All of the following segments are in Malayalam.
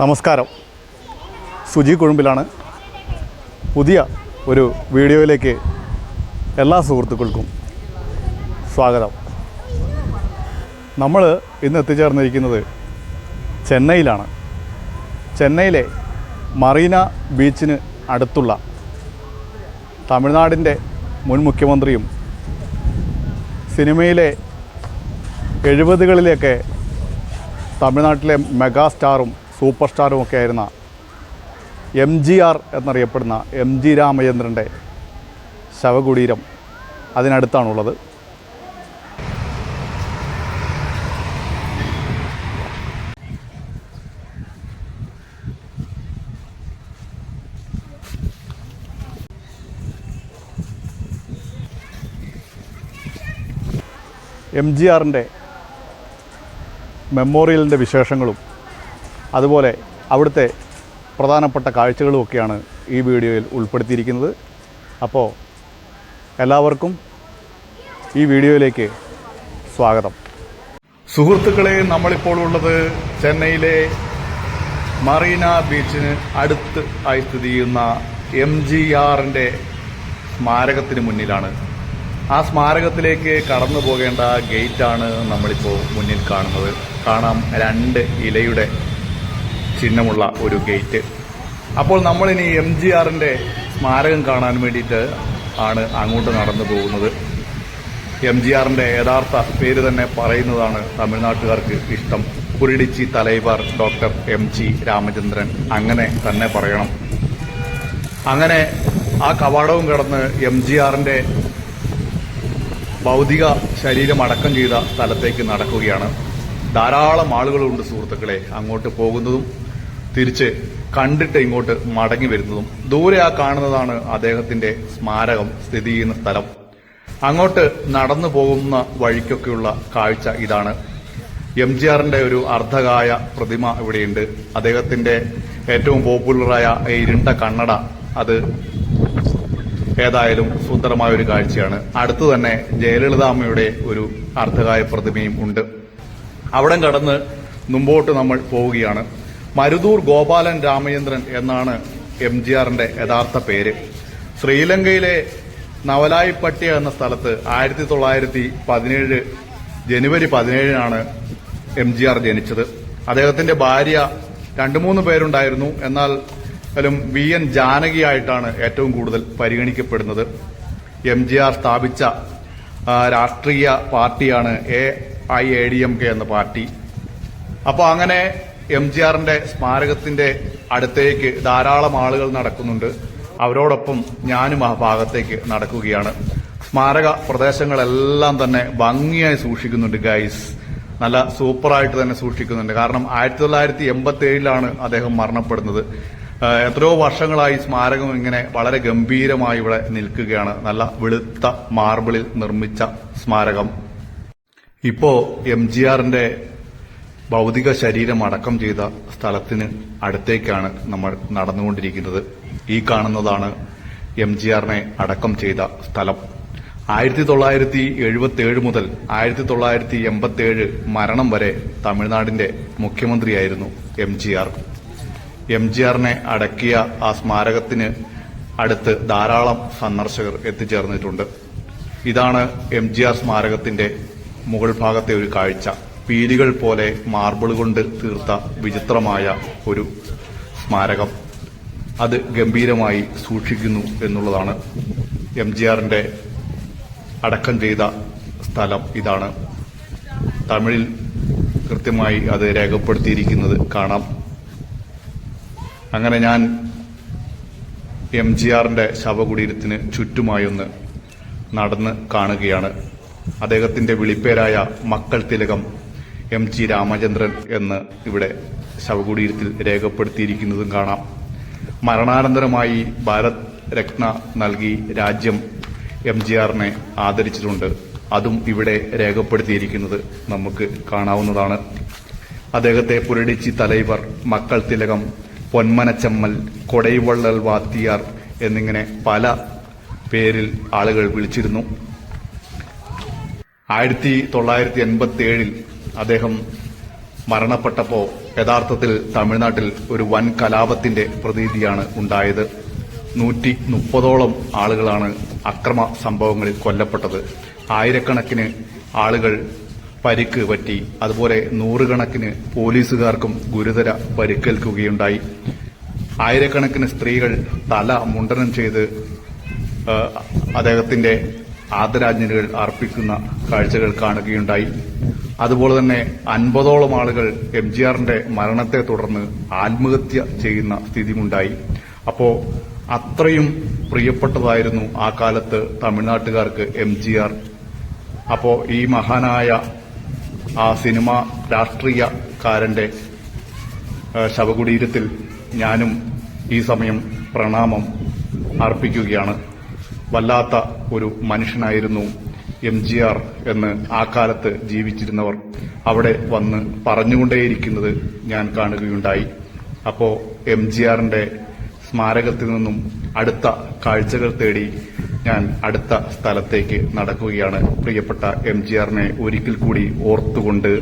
നമസ്കാരം. സുജി കുഴുമ്പിലാണ്. പുതിയ ഒരു വീഡിയോയിലേക്ക് എല്ലാ സുഹൃത്തുക്കൾക്കും സ്വാഗതം. നമ്മൾ ഇന്ന് എത്തിച്ചേർന്നിരിക്കുന്നത് ചെന്നൈയിലാണ്. ചെന്നൈയിലെ മറീന ബീച്ചിന് അടുത്തുള്ള തമിഴ്നാടിന്റെ മുൻ മുഖ്യമന്ത്രിയും സിനിമയിലെ എഴുപതുകളിലെയൊക്കെ തമിഴ്നാട്ടിലെ മെഗാ സ്റ്റാറും സൂപ്പർ സ്റ്റാറും ഒക്കെ ആയിരുന്ന എം ജി ആർ എന്നറിയപ്പെടുന്ന എം ജി രാമചന്ദ്രന്റെ ശവകുടീരം അതിനടുത്താണുള്ളത്. എം ജി ആറിന്റെ മെമ്മോറിയലിന്റെ വിശേഷങ്ങളും അതുപോലെ അവിടുത്തെ പ്രധാനപ്പെട്ട കാഴ്ചകളുമൊക്കെയാണ് ഈ വീഡിയോയിൽ ഉൾപ്പെടുത്തിയിരിക്കുന്നത്. അപ്പോൾ എല്ലാവർക്കും ഈ വീഡിയോയിലേക്ക് സ്വാഗതം. സുഹൃത്തുക്കളെ നമ്മളിപ്പോൾ ഉള്ളത് ചെന്നൈയിലെ മറീന ബീച്ചിന് അടുത്ത് ആയി സ്ഥിതി ചെയ്യുന്ന എം ജി ആറിന്റെ സ്മാരകത്തിന് മുന്നിലാണ്. ആ സ്മാരകത്തിലേക്ക് കടന്നു പോകേണ്ട ഗേറ്റാണ് നമ്മളിപ്പോൾ മുന്നിൽ കാണുന്നത്. കാണാം രണ്ട് ഇലയുടെ ചിഹ്നമുള്ള ഒരു ഗേറ്റ്. അപ്പോൾ നമ്മളിനി എം ജി ആറിന്റെ സ്മാരകം കാണാൻ വേണ്ടിയിട്ട് ആണ് അങ്ങോട്ട് നടന്നു പോകുന്നത്. എം ജി ആറിന്റെ യഥാർത്ഥ പേര് തന്നെ പറയുന്നതാണ് തമിഴ്നാട്ടുകാർക്ക് ഇഷ്ടം. കുരുടിച്ചി തലൈവർ ഡോക്ടർ എം ജി രാമചന്ദ്രൻ. അങ്ങനെ തന്നെ പറയണം. അങ്ങനെ ആ കവാടവും കടന്ന് എം ജി ആറിന്റെ ഭൗതിക ശരീരം അടക്കം ചെയ്ത സ്ഥലത്തേക്ക് നടക്കുകയാണ്. ധാരാളം ആളുകളുണ്ട് സുഹൃത്തുക്കളെ അങ്ങോട്ട് പോകുന്നതും തിരിച്ച് കണ്ടിട്ട് ഇങ്ങോട്ട് മടങ്ങി വരുന്നതും ദൂരെ ആ കാണുന്നതാണ് അദ്ദേഹത്തിന്റെ സ്മാരകം സ്ഥിതി ചെയ്യുന്ന സ്ഥലം. അങ്ങോട്ട് നടന്നു പോകുന്ന വഴിക്കൊക്കെയുള്ള കാഴ്ച ഇതാണ്. എം ജി ആറിന്റെ ഒരു അർദ്ധകായ പ്രതിമ ഇവിടെയുണ്ട്. അദ്ദേഹത്തിന്റെ ഏറ്റവും പോപ്പുലറായ ഇരുണ്ട കണ്ണട അത് ഏതായാലും സുന്ദരമായ ഒരു കാഴ്ചയാണ്. അടുത്തു തന്നെ ജയലളിതാമ്മയുടെ ഒരു അർദ്ധകായ പ്രതിമയും ഉണ്ട്. അവിടം കടന്ന് മുമ്പോട്ട് നമ്മൾ പോവുകയാണ്. മരുതൂർ ഗോപാലൻ രാമചന്ദ്രൻ എന്നാണ് എം ജി ആറിന്റെ യഥാർത്ഥ പേര്. ശ്രീലങ്കയിലെ നവലായിപ്പട്ടിയ എന്ന സ്ഥലത്ത് ആയിരത്തി തൊള്ളായിരത്തി പതിനേഴ് ജനുവരി പതിനേഴിനാണ് എം ജി ആർ ജനിച്ചത്. അദ്ദേഹത്തിന്റെ ഭാര്യ രണ്ടു മൂന്ന് പേരുണ്ടായിരുന്നു. എന്നാൽ വി എൻ ജാനകിയായിട്ടാണ് ഏറ്റവും കൂടുതൽ പരിഗണിക്കപ്പെടുന്നത്. എം ജി ആർ സ്ഥാപിച്ച രാഷ്ട്രീയ പാർട്ടിയാണ് A I A D M K എന്ന പാർട്ടി. അപ്പോൾ അങ്ങനെ എം ജി ആറിന്റെ സ്മാരകത്തിന്റെ അടുത്തേക്ക് ധാരാളം ആളുകൾ നടക്കുന്നുണ്ട്. അവരോടൊപ്പം ഞാനും ആ ഭാഗത്തേക്ക് നടക്കുകയാണ്. സ്മാരക പ്രദേശങ്ങളെല്ലാം തന്നെ ഭംഗിയായി സൂക്ഷിക്കുന്നുണ്ട് ഗൈസ് നല്ല സൂപ്പറായിട്ട് തന്നെ സൂക്ഷിക്കുന്നുണ്ട്. കാരണം ആയിരത്തി തൊള്ളായിരത്തി എൺപത്തി ഏഴിലാണ് അദ്ദേഹം മരണപ്പെടുന്നത്. എത്രയോ വർഷങ്ങളായി സ്മാരകം ഇങ്ങനെ വളരെ ഗംഭീരമായി ഇവിടെ നിൽക്കുകയാണ്. നല്ല വെളുത്ത മാർബിളിൽ നിർമ്മിച്ച സ്മാരകം. ഇപ്പോ എം ജി ആറിന്റെ ഭൗതിക ശരീരം അടക്കം ചെയ്ത സ്ഥലത്തിന് അടുത്തേക്കാണ് നമ്മൾ നടന്നുകൊണ്ടിരിക്കുന്നത്. ഈ കാണുന്നതാണ് എം ജി ആറിനെ അടക്കം ചെയ്ത സ്ഥലം. ആയിരത്തി തൊള്ളായിരത്തി എഴുപത്തി ഏഴ് മുതൽ ആയിരത്തി തൊള്ളായിരത്തി എൺപത്തി ഏഴ് മരണം വരെ തമിഴ്നാടിന്റെ മുഖ്യമന്ത്രിയായിരുന്നു M G R. M G ആറിനെ അടക്കിയ ആ സ്മാരകത്തിന് അടുത്ത് ധാരാളം സന്ദർശകർ എത്തിച്ചേർന്നിട്ടുണ്ട്. ഇതാണ് എം ജി ആർ സ്മാരകത്തിന്റെ മുകൾ ഭാഗത്തെ ഒരു കാഴ്ച. പീലികൾ പോലെ മാർബിൾ കൊണ്ട് തീർത്ത വിചിത്രമായ ഒരു സ്മാരകം അത് ഗംഭീരമായി സൂക്ഷിക്കുന്നു എന്നുള്ളതാണ് എം ജി ആറിന്റെ അടക്കം ചെയ്ത സ്ഥലം ഇതാണ്. തമിഴിൽ കൃത്യമായി അത് രേഖപ്പെടുത്തിയിരിക്കുന്നത് കാണാം. അങ്ങനെ ഞാൻ എം ജി ആറിന്റെ ശവകുടീരത്തിന് ചുറ്റുമായൊന്ന് നടന്ന് കാണുകയാണ്. അദ്ദേഹത്തിന്റെ വിളിപ്പേരായ മക്കൾ തിലകം എം ജി രാമചന്ദ്രൻ എന്ന് ഇവിടെ ശവകുടീരത്തിൽ രേഖപ്പെടുത്തിയിരിക്കുന്നതും കാണാം. മരണാനന്തരമായി ഭാരത് രത്ന നൽകി രാജ്യം എം ജി ആറിനെ ആദരിച്ചിട്ടുണ്ട്. അതും ഇവിടെ രേഖപ്പെടുത്തിയിരിക്കുന്നത് നമുക്ക് കാണാവുന്നതാണ്. അദ്ദേഹത്തെ പുരടിച്ചി തലൈവർ മക്കൾ തിലകം പൊന്മനച്ചമ്മൽ കൊടൈവള്ളൽ വാത്തിയാർ എന്നിങ്ങനെ പല പേരിൽ ആളുകൾ വിളിച്ചിരുന്നു. ആയിരത്തി തൊള്ളായിരത്തി എൺപത്തി ഏഴിൽ അദ്ദേഹം മരണപ്പെട്ടപ്പോൾ യഥാർത്ഥത്തിൽ തമിഴ്നാട്ടിൽ ഒരു വൻ കലാപത്തിന്റെ പ്രതീതിയാണ് ഉണ്ടായത്. നൂറ്റി മുപ്പതോളം ആളുകളാണ് അക്രമ സംഭവങ്ങളിൽ കൊല്ലപ്പെട്ടത്. ആയിരക്കണക്കിന് ആളുകൾ പരിക്ക് പറ്റി അതുപോലെ നൂറുകണക്കിന് പോലീസുകാർക്കും ഗുരുതര പരിക്കേൽക്കുകയുണ്ടായി. ആയിരക്കണക്കിന് സ്ത്രീകൾ തല മുണ്ടനം ചെയ്ത് അദ്ദേഹത്തിന്റെ ആദരാഞ്ജലികൾ അർപ്പിക്കുന്ന കാഴ്ചകൾ കാണുകയുണ്ടായി. അതുപോലെ തന്നെ അൻപതോളം ആളുകൾ എം ജി ആറിന്റെ മരണത്തെ തുടർന്ന് ആത്മഹത്യ ചെയ്യുന്ന സ്ഥിതിയുണ്ടായി അപ്പോ അത്രയും പ്രിയപ്പെട്ടതായിരുന്നു ആ കാലത്ത് തമിഴ്നാട്ടുകാർക്ക് എം ജി ആർ. അപ്പോ ഈ മഹാനായ ആ സിനിമ രാഷ്ട്രീയക്കാരന്റെ ശവകുടീരത്തിൽ ഞാനും ഈ സമയം പ്രണാമം അർപ്പിക്കുകയാണ്. വല്ലാത്ത ഒരു മനുഷ്യനായിരുന്നു എം ജി ആർ എന്ന് ആ കാലത്ത് ജീവിച്ചിരുന്നവർ അവിടെ വന്ന് പറഞ്ഞുകൊണ്ടേയിരിക്കുന്നത് ഞാൻ കാണുകയുണ്ടായി. അപ്പോൾ എം ജി ആറിന്റെ സ്മാരകത്തിൽ നിന്നും അടുത്ത കാഴ്ചകൾ തേടി ഞാൻ അടുത്ത സ്ഥലത്തേക്ക് നടക്കുകയാണ്. പ്രിയപ്പെട്ട എം ജി ആറിനെ ഒരിക്കൽ കൂടി ഓർത്തുകൊണ്ട്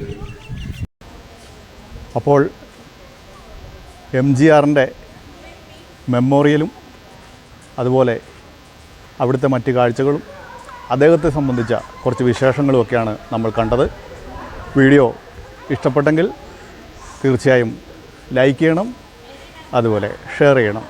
അപ്പോൾ എം ജി ആറിന്റെ മെമ്മോറിയലും അതുപോലെ അവിടുത്തെ മറ്റ് കാഴ്ചകളും അദ്ദേഹത്തെ സംബന്ധിച്ച കുറച്ച് വിശേഷങ്ങളുമൊക്കെയാണ് നമ്മൾ കണ്ടത്. വീഡിയോ ഇഷ്ടപ്പെട്ടെങ്കിൽ തീർച്ചയായും ലൈക്ക് ചെയ്യണം അതുപോലെ ഷെയർ ചെയ്യണം.